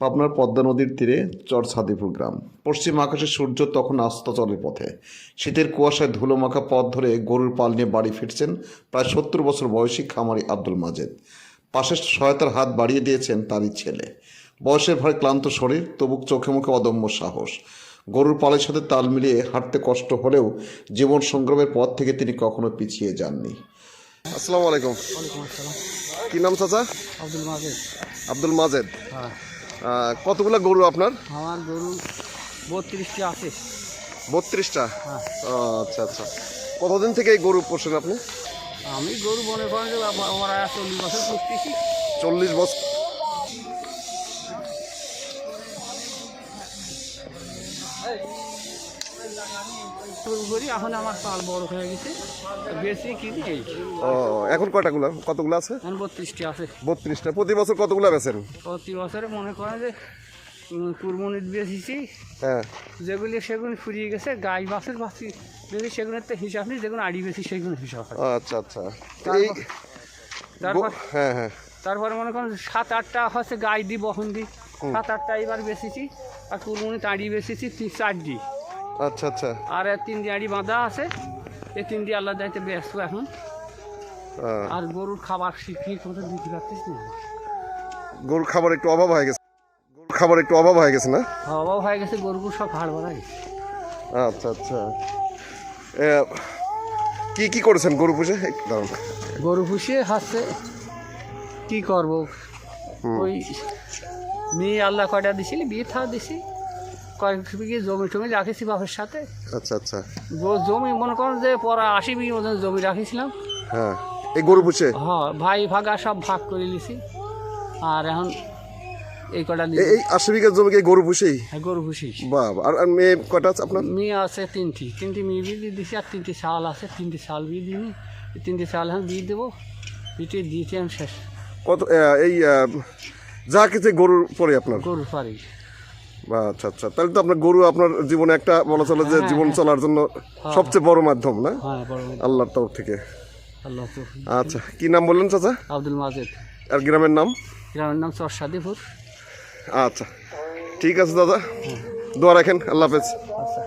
পাবনার পদ্মা নদীর তীরে চর সাদিপুর গ্রাম। পশ্চিম আকাশে সূর্য তখন আস্তাচলের পথে। শীতের কুয়াশায় ধুলোমাখা পথ ধরে গরুর পাল নিয়ে বাড়ি ফিরছেন প্রায় সত্তর বছর বয়সী খামারি আব্দুল মাজেদ। পাশে সহায়তার হাত বাড়িয়ে দিয়েছেন তারই ছেলে। বয়সের ভারে ক্লান্ত শরীর তবু চোখে মুখে অদম্য সাহস। গরুর পালের সাথে তাল মিলিয়ে হাঁটতে কষ্ট হলেও জীবন সংগ্রামের পথ থেকে তিনি কখনো পিছিয়ে যাননি। আসসালামু আলাইকুম। কি নাম চাচা? আব্দুল মাজেদ। আব্দুল মাজেদ। হ্যাঁ। কতগুলা গরু আপনার? আমার গরু বত্রিশটা আছে। বত্রিশটা? হ্যাঁ। আচ্ছা আচ্ছা। কতদিন থেকে এই গরু পোষেন আপনি? আমি গরু মনে করেন যে আমার চল্লিশ বছর পুষতেছি। চল্লিশ বছর। শুরু এখন আমার পাল বড় হয়ে গেছে। বেশি কিনি এই ও এখন কয়টাগুলো কতগুলো আছে? এখন বত্রিশটি আছে। বত্রিশটা। প্রতি বছর কতগুলো বেছেন প্রতি বছরে মনে করেন যে বেশিছি হ্যাঁ। যেগুলি সেগুলি ফুরিয়ে গেছে গাই বাসের বাসি বেশি সেগুলোর তো হিসাব নেই যেগুলো আড়ি বেশি সেগুলো হিসাব আচ্ছা আচ্ছা। তারপর- এই তারপর হ্যাঁ হ্যাঁ। তারপরে মনে করেন সাত আটটা হচ্ছে গাই দি বহন দি। সাত আটটা এবার বেশিছি আর কুরমুনি তাড়ি বেশিছি তিন চারটি। আচ্ছা আচ্ছা। আর তিন দিয়াড়ি বাঁধা আছে। এই তিন দিয়ে আল্লাহ দায়িত্বে ব্যস্ত এখন। আর গরুর খাবার শিখিয়ে কোথাও দিতে পারতিস না? গরুর খাবার একটু অভাব হয়ে গেছে। গরুর খাবার একটু অভাব হয়ে গেছে না? অভাব হয়ে গেছে গরুগুলো সব হাড় বাড়া গেছে আচ্ছা। আচ্ছা কি কি করেছেন গরু পুষে? গরু পুষিয়ে হাসছে। কি করব? ওই মেয়ে আল্লাহ কয়টা দিছিল? বিয়ে থা দিছি কয়েক বিঘে জমি টমি রাখেছি বাপের সাথে। আচ্ছা আচ্ছা। জমি মনে করেন যে পরা আশি বিঘে মতন জমি রাখিছিলাম। হ্যাঁ এই গরু পুষে? হ্যাঁ ভাই ভাগা সব ভাগ করে নিছি। আর এখন এই কটা এই আশি বিঘা জমিকে গরু পুষেই? হ্যাঁ, গরু খুশি বাবা আর আর মেয়ে কটা আছে আপনার? মেয়ে আছে তিনটি। তিনটি মেয়ে বিয়ে দিয়ে দিছি আর তিনটি শাল আছে তিনটি শাল বিয়ে দিইনি তিনটি শাল এখন বিয়ে দেবো বিটে দিয়েছি আমি শেষ। কত এই যা কিছু গরুর পরে আপনার? গরুর পারি আচ্ছা আচ্ছা। তাহলে তো আপনার গরু আপনার জীবনে একটা বলা চলে যে হ্যাঁ, জীবন হ্যাঁ। চলার জন্য সবচেয়ে বড় মাধ্যম না? হ্যাঁ। আল্লাহর তরফ থেকে। আচ্ছা কি নাম বললেন চাচা? আব্দুল মাজেদ। আর গ্রামের নাম? গ্রামের নাম চরসাদিপুর আচ্ছা ঠিক আছে দাদা। দোয়া রাখেন আল্লাহ হাফেজ। আচ্ছা।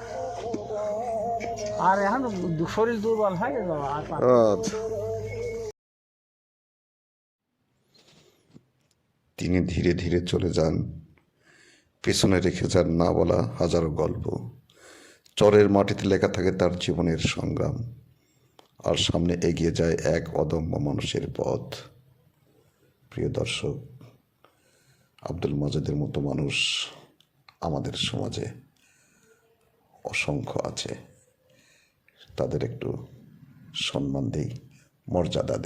আর এখন শরীর দুর্বল হয় আচ্ছা। তিনি ধীরে ধীরে চলে যান। পেছনে রেখে যান না বলা হাজারো গল্প। চরের মাটিতে লেখা থাকে তার জীবনের সংগ্রাম। আর সামনে এগিয়ে যায় এক অদম্য মানুষের পথ। প্রিয় দর্শক, আব্দুল মাজেদের মতো মানুষ আমাদের সমাজে অসংখ্য আছে। তাদের একটু সম্মান দিই, মর্যাদা